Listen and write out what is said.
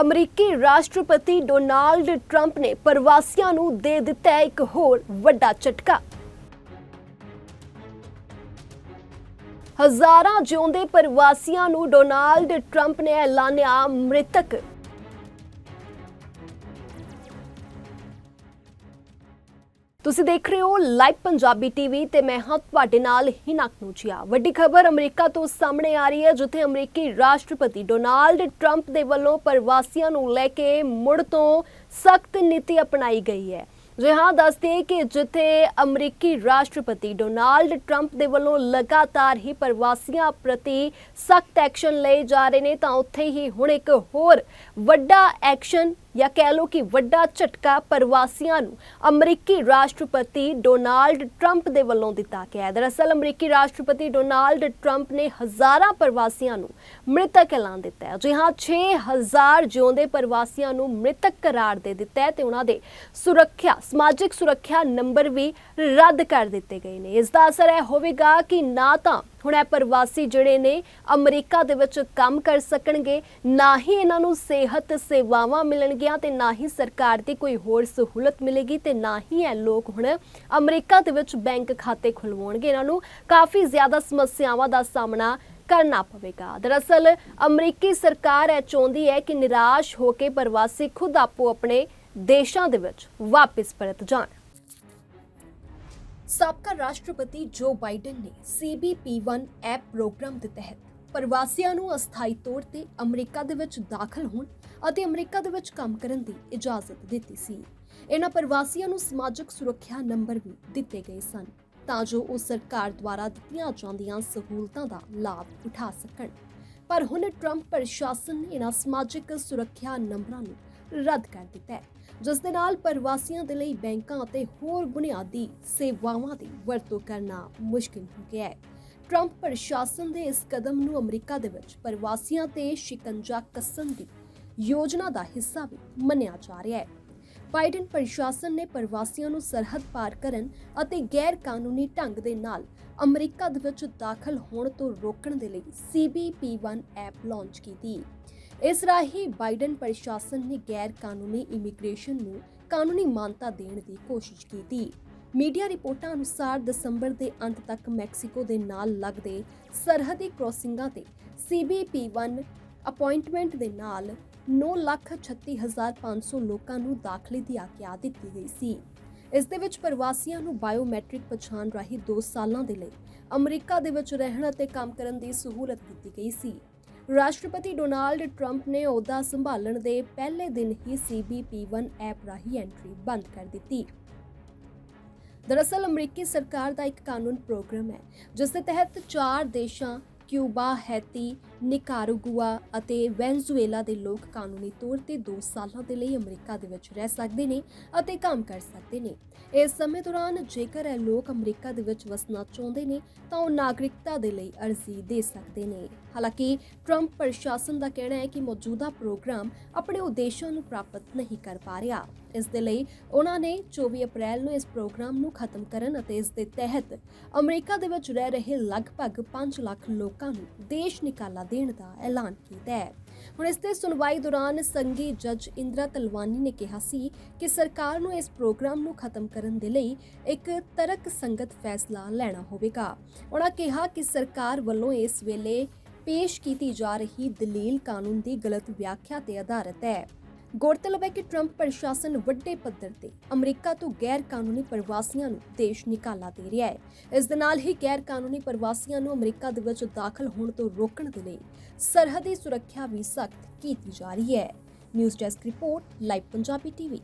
ਅਮਰੀਕੀ ਰਾਸ਼ਟਰਪਤੀ Donald Trump ਨੇ ਪ੍ਰਵਾਸੀਆਂ ਨੂੰ ਦੇ ਦਿੱਤਾ ਇੱਕ ਹੋਰ ਵੱਡਾ ਝਟਕਾ। ਹਜ਼ਾਰਾਂ ਜਿਉਂਦੇ ਪ੍ਰਵਾਸੀਆਂ ਨੂੰ ਡੋਨਾਲਡ ਟਰੰਪ ਨੇ ਐਲਾਨਿਆ ਮ੍ਰਿਤਕ। ਤੁਸੀਂ ਦੇਖ ਰਹੇ ਹੋ ਲਾਈਵ ਪੰਜਾਬੀ ਟੀਵੀ ਤੇ ਮੈਂ ਹਾਂ ਤੁਹਾਡੇ ਨਾਲ ਹਿਨਾ ਕਨੂਚੀਆ ਵੱਡੀ ਖਬਰ ਅਮਰੀਕਾ ਤੋਂ ਸਾਹਮਣੇ ਆ ਰਹੀ ਹੈ, ਜਿੱਥੇ ਅਮਰੀਕੀ ਰਾਸ਼ਟਰਪਤੀ ਡੋਨਾਲਡ ਟਰੰਪ ਦੇ ਵੱਲੋਂ ਪ੍ਰਵਾਸੀਆਂ ਨੂੰ ਲੈ ਕੇ ਮੁੜ ਤੋਂ ਸਖਤ ਨੀਤੀ ਅਪਣਾਈ ਗਈ ਹੈ। ਜੀ ਹਾਂ ਦੱਸਦੇ ਕਿ ਜਿੱਥੇ ਅਮਰੀਕੀ ਰਾਸ਼ਟਰਪਤੀ ਡੋਨਾਲਡ ਟਰੰਪ ਦੇ ਵੱਲੋਂ ਲਗਾਤਾਰ ਹੀ ਪ੍ਰਵਾਸੀਆਂ ਪ੍ਰਤੀ ਸਖਤ ਐਕਸ਼ਨ ਲਏ ਜਾ ਰਹੇ ਨੇ, ਤਾਂ ਉੱਥੇ ਹੀ ਹੁਣ ਇੱਕ ਹੋਰ ਵੱਡਾ ਐਕਸ਼ਨ ਜਾਂ ਕਹਿ ਲਓ ਕਿ ਵੱਡਾ ਝਟਕਾ ਪ੍ਰਵਾਸੀਆਂ ਨੂੰ ਅਮਰੀਕੀ ਰਾਸ਼ਟਰਪਤੀ ਡੋਨਾਲਡ ਟਰੰਪ ਦੇ ਵੱਲੋਂ ਦਿੱਤਾ ਗਿਆ ਹੈ। ਦਰਅਸਲ ਅਮਰੀਕੀ ਰਾਸ਼ਟਰਪਤੀ ਡੋਨਾਲਡ ਟਰੰਪ ਨੇ ਹਜ਼ਾਰਾਂ ਪ੍ਰਵਾਸੀਆਂ ਨੂੰ ਮ੍ਰਿਤਕ ਐਲਾਨ ਦਿੱਤਾ ਹੈ। ਜੀ ਹਾਂ 6000 ਜਿਉਂਦੇ ਪ੍ਰਵਾਸੀਆਂ ਨੂੰ ਮ੍ਰਿਤਕ ਕਰਾਰ ਦੇ ਦਿੱਤਾ ਹੈ ਤੇ ਉਹਨਾਂ ਦੇ ਸੁਰੱਖਿਆ, ਸਮਾਜਿਕ ਸੁਰੱਖਿਆ ਨੰਬਰ ਵੀ ਰੱਦ ਕਰ ਦਿੱਤੇ ਗਏ ਨੇ। ਇਸ ਦਾ ਅਸਰ ਇਹ ਹੋਵੇਗਾ ਕਿ ਨਾ ਤਾਂ ਹੁਣ ਇਹ ਪ੍ਰਵਾਸੀ ਜਿਹੜੇ ਨੇ ਅਮਰੀਕਾ ਦੇ ਵਿੱਚ ਕੰਮ ਕਰ ਸਕਣਗੇ, ਨਾ ਹੀ ਇਹਨਾਂ ਨੂੰ ਸਿਹਤ ਸੇਵਾਵਾਂ ਮਿਲਣਗੀਆਂ ਤੇ ਨਾ ਹੀ ਸਰਕਾਰ ਦੀ ਕੋਈ ਹੋਰ ਸਹੂਲਤ ਮਿਲੇਗੀ ਤੇ ਨਾ ਹੀ ਇਹ ਲੋਕ ਹੁਣ ਅਮਰੀਕਾ ਦੇ ਵਿੱਚ ਬੈਂਕ ਖਾਤੇ ਖੁਲਵਾਉਣਗੇ। ਇਹਨਾਂ ਨੂੰ ਕਾਫੀ ਜ਼ਿਆਦਾ ਸਮੱਸਿਆਵਾਂ ਦਾ ਸਾਹਮਣਾ ਕਰਨਾ ਪਵੇਗਾ। ਦਰਅਸਲ ਅਮਰੀਕੀ ਸਰਕਾਰ ਇਹ ਚਾਹੁੰਦੀ ਹੈ ਕਿ ਨਿਰਾਸ਼ ਹੋ ਕੇ ਪ੍ਰਵਾਸੀ ਖੁਦ ਆਪੋ ਆਪਣੇ ਦੇਸ਼ਾਂ ਦੇ ਵਿੱਚ ਵਾਪਸ ਪਰਤ ਜਾਣ। ਸਾਬਕਾ ਰਾਸ਼ਟਰਪਤੀ ਜੋ ਬਾਈਡਨ ਨੇ CBP1 ਐਪ ਪ੍ਰੋਗਰਾਮ ਦੇ ਤਹਿਤ ਪ੍ਰਵਾਸੀਆਂ ਨੂੰ ਅਸਥਾਈ ਤੌਰ ਤੇ ਅਮਰੀਕਾ ਦੇ ਵਿੱਚ ਦਾਖਲ ਹੋਣ ਅਤੇ ਅਮਰੀਕਾ ਦੇ ਵਿੱਚ ਕੰਮ ਕਰਨ ਦੀ ਇਜਾਜ਼ਤ ਦਿੱਤੀ ਸੀ। ਇਹਨਾਂ ਪ੍ਰਵਾਸੀਆਂ ਨੂੰ ਸਮਾਜਿਕ ਸੁਰੱਖਿਆ ਨੰਬਰ ਵੀ ਦਿੱਤੇ ਗਏ ਸਨ ਤਾਂ ਜੋ ਉਹ ਸਰਕਾਰ ਦੁਆਰਾ ਦਿੱਤੀਆਂ ਜਾਂਦੀਆਂ ਸਹੂਲਤਾਂ ਦਾ ਲਾਭ ਉਠਾ ਸਕਣ। ਪਰ ਹੁਣ ਟਰੰਪ ਪ੍ਰਸ਼ਾਸਨ ਨੇ ਇਹਨਾਂ ਸਮਾਜਿਕ ਸੁਰੱਖਿਆ ਨੰਬਰਾਂ ਨੂੰ ਰੱਦ ਕਰ ਦਿੱਤਾ ਹੈ। ਜਿਸ ਦੇ ਨਾਲ ਪ੍ਰਵਾਸੀਆਂ ਦੇ ਲਈ ਬੈਂਕਾਂ ਅਤੇ ਹੋਰ ਬੁਨਿਆਦੀ ਸੇਵਾਵਾਂ ਦੀ ਵਰਤੋਂ ਕਰਨਾ ਮੁਸ਼ਕਿਲ ਹੋ ਗਿਆ ਹੈ। ਟਰੰਪ ਪ੍ਰਸ਼ਾਸਨ ਦੇ ਇਸ ਕਦਮ ਨੂੰ ਅਮਰੀਕਾ ਦੇ ਵਿੱਚ ਪ੍ਰਵਾਸੀਆਂ ਤੇ ਸ਼ਿਕੰਜਾ ਕੱਸਣ ਦੀ ਯੋਜਨਾ ਦਾ ਹਿੱਸਾ ਵੀ ਮੰਨਿਆ ਜਾ ਰਿਹਾ ਹੈ। ਬਾਈਡਨ ਪ੍ਰਸ਼ਾਸਨ ਨੇ ਪ੍ਰਵਾਸੀਆਂ ਨੂੰ ਸਰਹੱਦ ਪਾਰ ਕਰਨ ਅਤੇ ਗੈਰ ਕਾਨੂੰਨੀ ਢੰਗ ਦੇ ਨਾਲ ਅਮਰੀਕਾ ਦੇ ਵਿੱਚ ਦਾਖਲ ਹੋਣ ਤੋਂ ਰੋਕਣ ਦੇ ਲਈ CBP1 ਐਪ ਲਾਂਚ ਕੀਤੀ। ਇਸ ਰਾਹੀਂ ਬਾਈਡਨ ਪ੍ਰਸ਼ਾਸਨ ਨੇ ਗੈਰ ਕਾਨੂੰਨੀ ਇਮੀਗ੍ਰੇਸ਼ਨ ਨੂੰ ਕਾਨੂੰਨੀ ਮਾਨਤਾ ਦੇਣ ਦੀ ਕੋਸ਼ਿਸ਼ ਕੀਤੀ। ਮੀਡੀਆ ਰਿਪੋਰਟਾਂ ਅਨੁਸਾਰ ਦਸੰਬਰ ਦੇ ਅੰਤ ਤੱਕ ਮੈਕਸੀਕੋ ਦੇ ਨਾਲ ਲੱਗਦੇ ਸਰਹੱਦੀ ਕ੍ਰੋਸਿੰਗਾਂ ਤੇ CBP1 ਅਪਾਇੰਟਮੈਂਟ ਦੇ ਨਾਲ 936500 ਲੋਕਾਂ ਨੂੰ ਦਾਖਲੇ ਦੀ ਆਗਿਆ ਦਿੱਤੀ ਗਈ ਸੀ। ਇਸ ਦੇ ਵਿੱਚ ਪ੍ਰਵਾਸੀਆਂ ਨੂੰ ਬਾਇਓਮੈਟ੍ਰਿਕ ਪਛਾਣ ਰਾਹੀਂ 2 ਸਾਲਾਂ ਦੇ ਲਈ ਅਮਰੀਕਾ ਦੇ ਵਿੱਚ ਰਹਿਣ ਅਤੇ ਕੰਮ ਕਰਨ ਦੀ ਸਹੂਲਤ ਦਿੱਤੀ ਗਈ ਸੀ। ਰਾਸ਼ਟਰਪਤੀ ਡੋਨਾਲਡ ਟਰੰਪ ਨੇ ਅਹੁਦਾ ਸੰਭਾਲਣ ਦੇ ਪਹਿਲੇ ਦਿਨ ਹੀ CBP1 ਐਪ ਰਾਹੀਂ ਐਂਟਰੀ ਬੰਦ ਕਰ ਦਿੱਤੀ। ਦਰਅਸਲ ਅਮਰੀਕੀ ਸਰਕਾਰ ਦਾ ਇੱਕ ਕਾਨੂੰਨ ਪ੍ਰੋਗਰਾਮ ਹੈ ਜਿਸ ਦੇ ਤਹਿਤ ਚਾਰ ਦੇਸ਼ਾਂ ਕਿਊਬਾ, ਹੈਤੀ, ਨਿਕਾਰਾਗੁਆ ਅਤੇ ਵੈਨਜ਼ੂਏਲਾ ਦੇ ਲੋਕ ਕਾਨੂੰਨੀ ਤੌਰ ਤੇ 2 ਸਾਲਾਂ ਦੇ ਲਈ ਅਮਰੀਕਾ ਦੇ ਵਿੱਚ ਰਹਿ ਸਕਦੇ ਨੇ ਅਤੇ ਕੰਮ ਕਰ ਸਕਦੇ ਨੇ। ਇਸ ਸਮੇਂ ਦੌਰਾਨ ਜੇਕਰ ਇਹ ਲੋਕ ਅਮਰੀਕਾ ਦੇ ਵਿੱਚ ਵਸਣਾ ਚਾਹੁੰਦੇ ਨੇ, ਤਾਂ ਉਹ ਨਾਗਰਿਕਤਾ ਦੇ ਲਈ ਅਰਜ਼ੀ ਦੇ ਸਕਦੇ ਨੇ। ਹਾਲਾਂਕਿ ਟਰੰਪ ਪ੍ਰਸ਼ਾਸਨ ਦਾ ਕਹਿਣਾ ਹੈ ਕਿ ਮੌਜੂਦਾ ਪ੍ਰੋਗਰਾਮ ਆਪਣੇ ਉਦੇਸ਼ਾਂ ਨੂੰ ਪ੍ਰਾਪਤ ਨਹੀਂ ਕਰ ਪਾ ਰਿਹਾ। ਇਸ ਦੇ ਲਈ ਉਹਨਾਂ ਨੇ 24 ਅਪ੍ਰੈਲ ਨੂੰ ਇਸ ਪ੍ਰੋਗਰਾਮ ਨੂੰ ਖਤਮ ਕਰਨ ਅਤੇ ਇਸ ਦੇ ਤਹਿਤ ਅਮਰੀਕਾ ਦੇ ਵਿੱਚ ਰਹਿ ਰਹੇ ਲਗਭਗ 5 ਲੱਖ ਲੋਕਾਂ ਨੂੰ ਦੇਸ਼ ਨਿਕਾਲਾ ਦੇਣ ਦਾ ਐਲਾਨ ਕੀਤਾ ਹੈ। ਹੁਣ ਇਸ ਤੇ ਸੁਣਵਾਈ ਦੌਰਾਨ ਸੰਘੀ ਜੱਜ ਇੰਦਰਾ ਤਲਵਾਨੀ ਨੇ ਕਿਹਾ ਸੀ ਕਿ ਸਰਕਾਰ ਨੂੰ ਇਸ ਪ੍ਰੋਗਰਾਮ ਨੂੰ ਖਤਮ ਕਰਨ ਦੇ ਲਈ ਇੱਕ ਤਰਕ ਸੰਗਤ ਫੈਸਲਾ ਲੈਣਾ ਹੋਵੇਗਾ। ਉਹਨਾਂ ਕਿਹਾ ਕਿ ਸਰਕਾਰ ਵੱਲੋਂ ਇਸ ਵੇਲੇ ਪੇਸ਼ ਕੀਤੀ ਜਾ ਰਹੀ ਦਲੀਲ ਕਾਨੂੰਨ ਦੀ ਗਲਤ ਵਿਆਖਿਆ ਤੇ ਆਧਾਰਿਤ ਹੈ। ਗੌਰਤਲਬ ਹੈ ਕਿ ਟਰੰਪ ਪ੍ਰਸ਼ਾਸਨ ਵੱਡੇ ਪੱਧਰ ਤੇ ਅਮਰੀਕਾ ਤੋਂ ਗੈਰ ਕਾਨੂੰਨੀ ਪ੍ਰਵਾਸੀਆਂ ਨੂੰ ਦੇਸ਼ ਨਿਕਾਲਾ ਦੇ ਰਿਹਾ ਹੈ। ਇਸ ਦੇ ਨਾਲ ਹੀ ਗੈਰ ਕਾਨੂੰਨੀ ਪ੍ਰਵਾਸੀਆਂ ਨੂੰ ਅਮਰੀਕਾ ਦੇ ਵਿੱਚ ਦਾਖਲ ਹੋਣ ਤੋਂ ਰੋਕਣ ਦੇ ਲਈ ਸਰਹੱਦੀ ਸੁਰੱਖਿਆ ਵੀ ਸਖਤ ਕੀਤੀ ਜਾ ਰਹੀ ਹੈ। News desk report, live Punjabi TV.